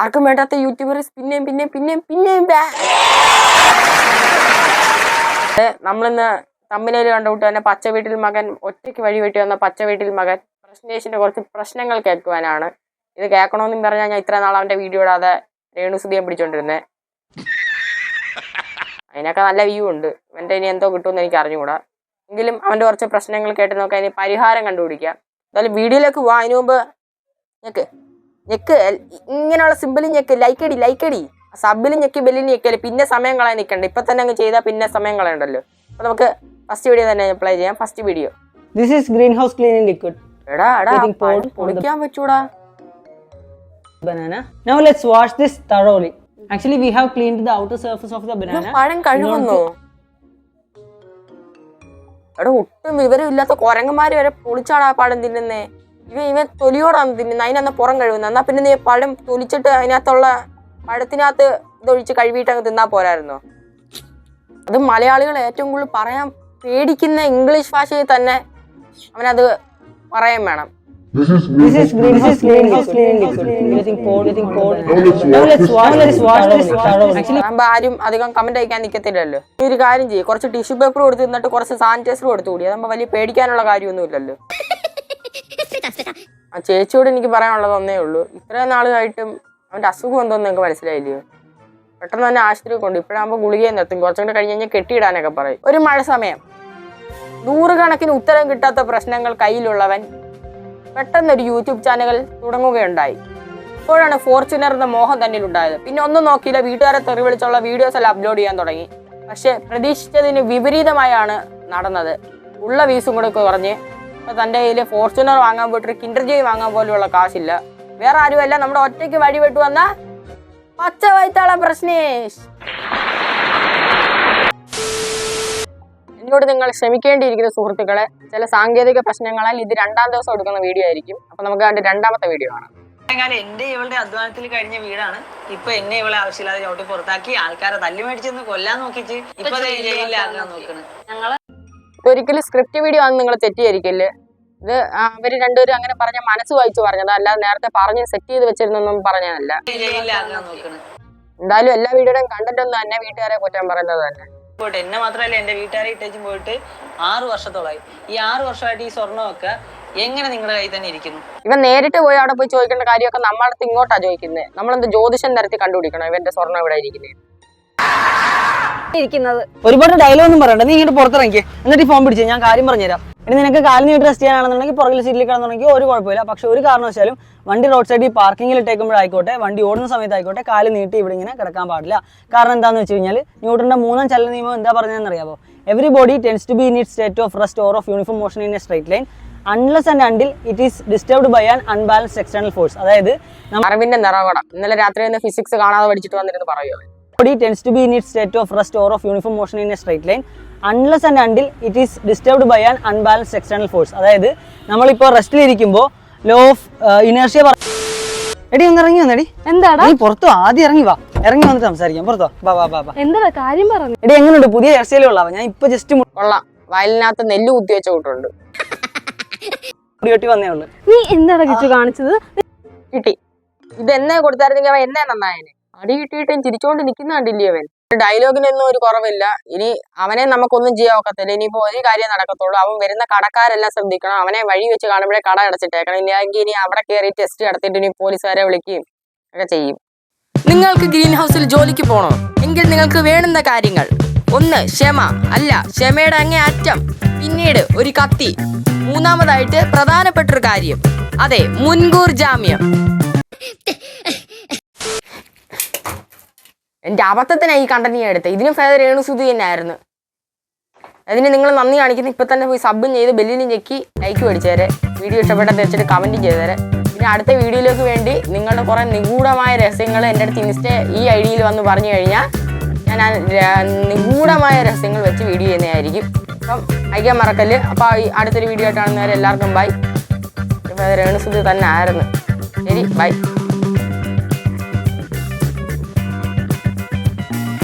ആർക്കും വേണ്ടാത്ത യൂട്യൂബേഴ്സ് പിന്നെയും പിന്നെയും പിന്നെയും പിന്നെയും നമ്മളിന്ന് തമ്മിലേൽ കണ്ടുവിട്ട് തന്നെ പച്ച വീട്ടിൽ മകൻ ഒറ്റയ്ക്ക് വഴി വെട്ടി വന്ന പച്ച വീട്ടിൽ മകൻ. പ്രശ്നേഷിന്റെ കുറച്ച് പ്രശ്നങ്ങൾ കേൾക്കുവാനാണ്. ഇത് കേൾക്കണമെന്നും പറഞ്ഞാൽ ഞാൻ ഇത്ര നാൾ അവന്റെ വീഡിയോ ഇടാതെ രേണുസുതിയം പിടിച്ചോണ്ടിരുന്നേ. അതിനൊക്കെ നല്ല വ്യൂ ഉണ്ട്. ഇവന്റെ ഇനി എന്തോ കിട്ടുമെന്ന് എനിക്ക് അറിഞ്ഞുകൂടാ. എങ്കിലും അവന്റെ കുറച്ച് പ്രശ്നങ്ങൾ കേട്ട് നോക്കാൻ ഇനി പരിഹാരം കണ്ടുപിടിക്കാം. എന്തായാലും വീഡിയോയിലേക്ക് പോവാം അതിനു മുമ്പ് ഞെക്ക് ഞെക്ക്. ഇങ്ങനെയുള്ള സിമ്പിളും ഞെക്ക്. ലൈക്കടി ലൈക്കടി ലൈക്ക് സബിലും ഞെക്കി ബെല്ലിന് ഞെക്കൽ പിന്നെ സമയം കളയാൻ നിൽക്കണ്ട ഇപ്പൊ തന്നെ അങ്ങ് ചെയ്താൽ പിന്നെ സമയം കളയണ്ടല്ലോ. അപ്പൊ നമുക്ക് ഫസ്റ്റ് വീഡിയോ തന്നെ അപ്ലൈ ചെയ്യാം. First video this This green house cleaning liquid എടാ എടാ പൊളിക്കാൻ പറ്റൂടാ. Banana. Now let's wash this thoroughly. Actually, we have cleaned the outer surface of the banana. പഴം കഴുകുന്നു. എടാ ഒട്ടും വിവരമില്ലാത്ത കൊരങ്ങന്മാര് വരെ പൊളിച്ചാടാ പഴം തിന്നുന്നേ. ഇവ ഇവൻ തൊലിയോടാണ് തിന്നുന്നത് അതിനന്ന് പുറം കഴിവുന്നത് എന്നാൽ പിന്നെ നീ പഴം തൊലിച്ചിട്ട് അതിനകത്തുള്ള പഴത്തിനകത്ത് ഇതൊഴിച്ച് കഴുകിയിട്ട് അങ്ങ് തിന്നാൽ പോരായിരുന്നോ? അത് മലയാളികൾ ഏറ്റവും കൂടുതൽ പറയാൻ പേടിക്കുന്ന ഇംഗ്ലീഷ് ഭാഷയിൽ തന്നെ അവനത് പറയാൻ വേണം. This is This is greenhouse greenhouse cleaning liquid. Getting. Now let's wash, let's wash this thoroughly. Actually, അതാകുമ്പോ ആരും അധികം കമന്റ് അയക്കാൻ നിൽക്കത്തില്ലല്ലോ ഈ ഒരു കാര്യം ചെയ്യും. കുറച്ച് ടിഷ്യൂ പേപ്പർ കൊടുത്ത് നിന്നിട്ട് കുറച്ച് സാനിറ്റൈസർ കൊടുത്തു കൂടി. അതാകുമ്പോ വലിയ പേടിക്കാനുള്ള കാര്യമൊന്നുമില്ലല്ലോ. ആ ചേച്ചിയോട് എനിക്ക് പറയാനുള്ളത് ഒന്നേ ഉള്ളൂ. ഇത്രയും നാളുമായിട്ടും അവന്റെ അസുഖം എന്തോന്ന് നിങ്ങൾക്ക് മനസ്സിലായില്ലയോ പെട്ടെന്ന് തന്നെ ആശുപത്രി കൊണ്ട് ഇപ്പോഴാകുമ്പോൾ ഗുളികയെ നിർത്തും. കുറച്ചും കൂടെ കഴിഞ്ഞ് കഴിഞ്ഞാൽ കെട്ടിയിടാനൊക്കെ പറയും. ഒരു മഴ സമയം. നൂറുകണക്കിന് ഉത്തരം കിട്ടാത്ത പ്രശ്നങ്ങൾ കയ്യിലുള്ളവൻ പെട്ടെന്ന് ഒരു യൂട്യൂബ് ചാനൽ തുടങ്ങുകയുണ്ടായി. അപ്പോഴാണ് ഫോർച്യൂണർ എന്ന മോഹം തന്നിൽ ഉണ്ടായത് പിന്നെ ഒന്നും നോക്കിയില്ല. വീട്ടുകാരെ തെറി വിളിച്ചുള്ള വീഡിയോസ് എല്ലാം അപ്ലോഡ് ചെയ്യാൻ തുടങ്ങി. പക്ഷെ പ്രതീക്ഷിച്ചതിന് വിപരീതമായാണ് നടന്നത്. ഉള്ള വീസും കൂടെ കുറഞ്ഞ് ഇപ്പൊ തന്റെ കയ്യിൽ ഫോർച്യൂണർ വാങ്ങാൻ പോയിട്ട് കിൻഡർ ജോയ് വാങ്ങാൻ പോലുള്ള കാശില്ല. വേറെ ആരുമല്ല നമ്മുടെ ഒറ്റയ്ക്ക് വഴി വെട്ടു വന്ന പച്ച വൈത്താള പ്രശ്നേഷ്. എന്നോട് നിങ്ങൾ ക്ഷമിക്കേണ്ടിയിരിക്കുന്ന സുഹൃത്തുക്കളെ ചില സാങ്കേതിക പ്രശ്നങ്ങളാൽ ഇത് രണ്ടാം ദിവസം എടുക്കുന്ന വീഡിയോ ആയിരിക്കും. അപ്പൊ നമുക്ക് അതിന്റെ രണ്ടാമത്തെ വീഡിയോ ആണ് എന്റെ ഇവളുടെ അധ്വാനത്തിൽ കഴിഞ്ഞ വീടാണ്. ഇപ്പൊ എന്നെ ഇവളെ ആവശ്യമില്ലാതെ ചവിട്ടി പുറത്താക്കി ആൾക്കാരെ തല്ലി മേടിച്ചെന്ന് കൊല്ലാൻ നോക്കിച്ച്. ഇപ്പൊ ഞങ്ങൾ ജയിലിലാക്കാൻ നോക്കണ്. ഇപ്പൊ ഒരിക്കലും സ്ക്രിപ്റ്റ് വീഡിയോ ആണ് നിങ്ങൾ തെറ്റിയായിരിക്കില്ല ഇത് അവർ അവർ രണ്ടുപേരും അങ്ങനെ പറഞ്ഞ മനസ്സ് വായിച്ചു പറഞ്ഞത്. അല്ലാതെ നേരത്തെ പറഞ്ഞ് സെറ്റ് ചെയ്ത് വെച്ചിരുന്നൊന്നും പറഞ്ഞതല്ല. എന്തായാലും എല്ലാ വീഡിയോയുടെയും കണ്ടന്റ് ഒന്നും തന്നെ വീട്ടുകാരെ കുറ്റം പറയുന്നത് തന്നെ. എന്നെ മാത്രമല്ല എന്റെ വീട്ടുകാരെ ഇട്ടേച്ചും പോയിട്ട് ആറ് വർഷത്തോളായി. ഈ ആറ് വർഷമായിട്ട് ഈ സ്വർണമൊക്കെ എങ്ങനെ നിങ്ങളുടെ കയ്യിൽ തന്നെ ഇരിക്കുന്നു? ഇവൻ നേരിട്ട് പോയി അവിടെ പോയി ചോദിക്കേണ്ട കാര്യമൊക്കെ നമ്മളടുത്ത് ഇങ്ങോട്ടാ ചോദിക്കുന്നത് നമ്മളെന്ത് ജ്യോതിഷം നിരത്തി കണ്ടുപിടിക്കണം ഇവന്റെ സ്വർണം ഇവിടെ ഇരിക്കുന്നത് ഒരുപാട് ഡയലോഗ് ഒന്നും പറയണ്ട. നീ ഇങ്ങോട്ട് പുറത്തിറങ്ങിക്കേ. എന്നിട്ട് ഈ ഫോൺ പിടിച്ച്. ഞാൻ കാര്യം പറഞ്ഞുതരാം. ഇനി നിനക്ക് കാലിന് വീട്ടിൽ റെസ്റ്റ് ചെയ്യാനാണെന്നുണ്ടെങ്കിൽ പുറകിൽ സീറ്റിൽ കിടന്നുണ്ടെങ്കിൽ ഒരു കുഴപ്പമില്ല. പക്ഷെ ഒരു കാരണവശാലും വണ്ടി റോഡ് സൈഡിൽ പാർക്കിങ്ങിൽ ഇട്ടേക്കുമ്പോഴായിക്കോട്ടെ വണ്ടി ഓടുന്ന സമയത്തായിക്കോട്ടെ കാൽ നീട്ടി ഇവിടെ ഇങ്ങനെ കിടക്കാൻ പാടില്ല. കാരണം എന്താണെന്ന് വെച്ച് കഴിഞ്ഞാൽ ന്യൂട്ടന്റെ മൂന്നാം ചലന നിയമം എന്താ പറഞ്ഞതെന്ന് അറിയാമോ every body tends to be in it state of rest or of uniform motion in a straight line unless and until it is disturbed by an unbalanced external force അതായത് അറിവിന്റെ നിറവടം. ഇന്നലെ രാത്രി ഫിസിക്സ് കാണാതെ പഠിച്ചിട്ട് വന്നിരുന്നു പറയുമോ body tends to be in its state of rest or of uniform motion in a straight line unless and until it is disturbed by an unbalanced external force. അതായത് നമ്മളിപ്പോൾ റെസ്റ്റിൽ ഇരിക്കുമ്പോൾ ലോ ഓഫ് ഇനേർഷ്യ എടി ഒന്ന് ഇറങ്ങി വന്നെടി. എന്താടാ? നീ പുറത്തു? ആദ്യം ഇറങ്ങി വാ. ഇറങ്ങി വന്നിട്ട് സംസാരിക്കാം. പുറത്തോ? വാ വാ വാ എന്താ എന്താടാ കാര്യം പറഞ്ഞു? എടി എങ്ങനെയുണ്ട് പുതിയ ഉള്ളവ? ഞാൻ ഇപ്പൊ ജസ്റ്റ് കൊള്ളാം. വയലിനകത്ത് നെല്ല് കുത്തി വെച്ച കൂട്ടുണ്ട്. വന്നേ ഉള്ളു. നീ എന്താടാ കിച്ചു കാണിച്ചത്? കിട്ടി. ഇത് എന്നെ കൊടുത്തായിരുന്നെങ്കിൽ എന്നെ നന്നായനെ. അടി കിട്ടിയിട്ടും ചിരിച്ചോണ്ട് നിൽക്കുന്ന കണ്ടില്ലേ അവൻ? ഡയലോഗിനൊന്നും ഒരു കുറവില്ല. ഇനി അവനെ നമുക്കൊന്നും ചെയ്യാൻ ഒക്കത്തില്ല. ഇനിയിപ്പോ ഒരു കാര്യം നടക്കത്തുള്ളൂ. അവൻ വരുന്ന കടക്കാരെല്ലാം ശ്രദ്ധിക്കണം. അവനെ വഴി വെച്ച് കാണുമ്പോഴേ കട അടച്ചിട്ടേക്കണം. ഇല്ലെങ്കിൽ ഇനി അവിടെ കയറി ടെസ്റ്റ് നടത്തിയിട്ട് ഇനി പോലീസുകാരെ വിളിക്കുകയും ഒക്കെ ചെയ്യും. നിങ്ങൾക്ക് ഗ്രീൻ ഹൗസിൽ ജോലിക്ക് പോണോ? എങ്കിൽ നിങ്ങൾക്ക് വേണ്ടുന്ന കാര്യങ്ങൾ. ഒന്ന് ക്ഷമ. അല്ല ക്ഷമയുടെ അങ്ങേ അറ്റം. പിന്നീട് ഒരു കത്തി. മൂന്നാമതായിട്ട് പ്രധാനപ്പെട്ട ഒരു കാര്യം. അതെ മുൻകൂർ ജാമ്യം. എന്റെ അബദ്ധത്തിനായി ഈ കണ്ടന്റ് ഞാൻ എടുത്തത് ഇതിനും ഫേദർ രേണുസുതി തന്നെയായിരുന്നു. അതിന് നിങ്ങൾ നന്ദി കാണിക്കുന്ന. ഇപ്പൊ തന്നെ പോയി സബും ചെയ്ത് ബെല്ലിലും ഞെക്കി ലൈക്ക് മേടിച്ചേരെ വീഡിയോ ഇഷ്ടപ്പെട്ടെന്ന് വെച്ചിട്ട് കമന്റും ചെയ്തേരെ പിന്നെ അടുത്ത വീഡിയോയിലേക്ക് വേണ്ടി നിങ്ങളുടെ കുറേ നിഗൂഢമായ രഹസ്യങ്ങൾ എന്റെ അടുത്ത് ഇൻസ്റ്റ ഈ ഐ ഡിയിൽ വന്ന് പറഞ്ഞു കഴിഞ്ഞാൽ ഞാൻ ആ നിഗൂഢമായ രഹസ്യങ്ങൾ വെച്ച് വീഡിയോ ചെയ്യുന്നതായിരിക്കും. അപ്പം അയക്കാൻ മറക്കല്ല്. അപ്പോൾ അടുത്തൊരു വീഡിയോ ആയിട്ടാണ് നേരെ എല്ലാവർക്കും ബൈ രേണുസുതി തന്നെ ആയിരുന്നു. ശരി ബൈ